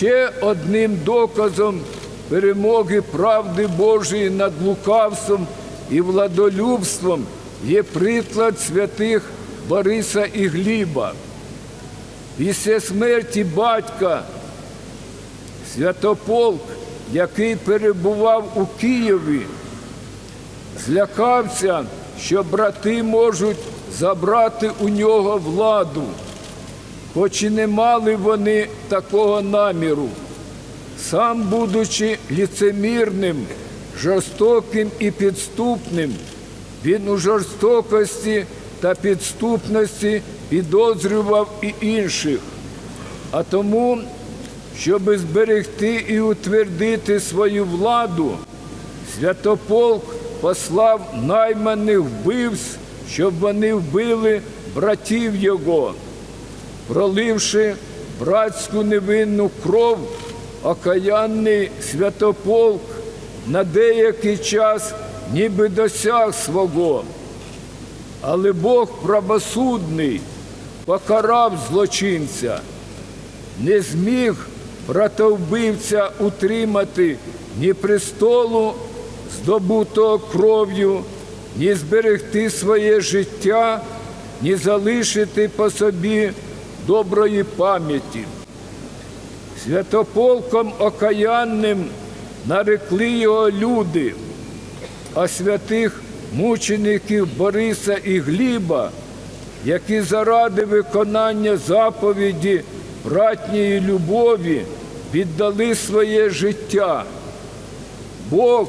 Ще одним доказом перемоги правди Божої над лукавством і владолюбством є приклад святих Бориса і Гліба. Після смерті батька Святополк, який перебував у Києві, злякався, що брати можуть забрати у нього владу, хоч і не мали вони такого наміру. Сам, будучи ліцемірним, жорстоким і підступним, він у жорстокості та підступності підозрював і інших. А тому, щоб зберегти і утвердити свою владу, Святополк послав найманих вбивць, щоб вони вбили братів його, проливши братську невинну кров, окаянний святополк на деякий час ніби досяг свого. Але Бог правосудний покарав злочинця, не зміг братовбивця утримати ні престолу, здобутого кров'ю, ні зберегти своє життя, ні залишити по собі доброї пам'яті. Святополком окаянним нарекли його люди, а святих мучеників Бориса і Гліба, які заради виконання заповіді братньої любові віддали своє життя. Бог,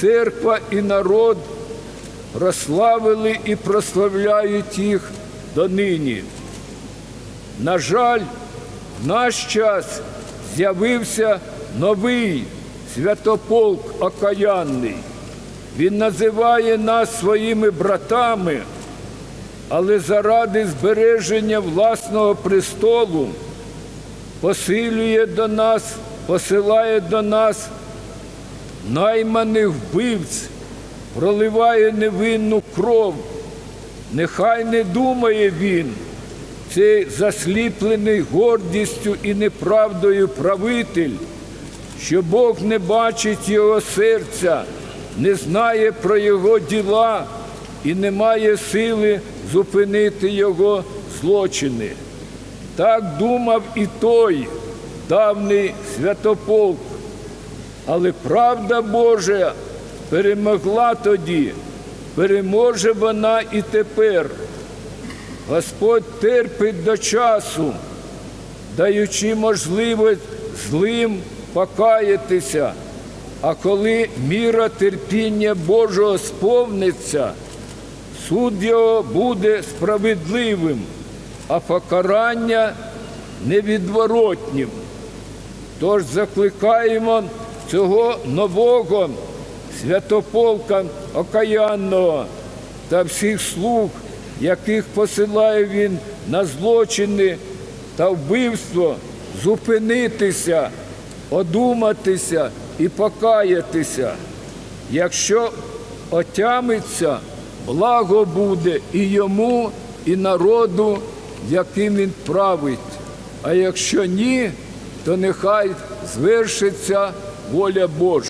церква і народ прославили і прославляють їх донині. На жаль, в наш час з'явився новий святополк окаянний. Він називає нас своїми братами, але заради збереження власного престолу посилює до нас, посилає до нас найманих вбивць, проливає невинну кров. Нехай не думає він, цей засліплений гордістю і неправдою правитель, що Бог не бачить його серця, не знає про його діла і не має сили зупинити його злочини. Так думав і той давній святополк. Але правда Божа перемогла тоді, переможе вона і тепер. Господь терпить до часу, даючи можливість злим покаятися, а коли міра терпіння Божого сповниться, суд його буде справедливим, а покарання невідворотнім. Тож закликаємо цього нового святополка окаянного та всіх слуг, яких посилає він на злочини та вбивство, зупинитися, одуматися і покаятися. Якщо отямиться, благо буде і йому, і народу, яким він править. А якщо ні, то нехай звершиться воля Божа.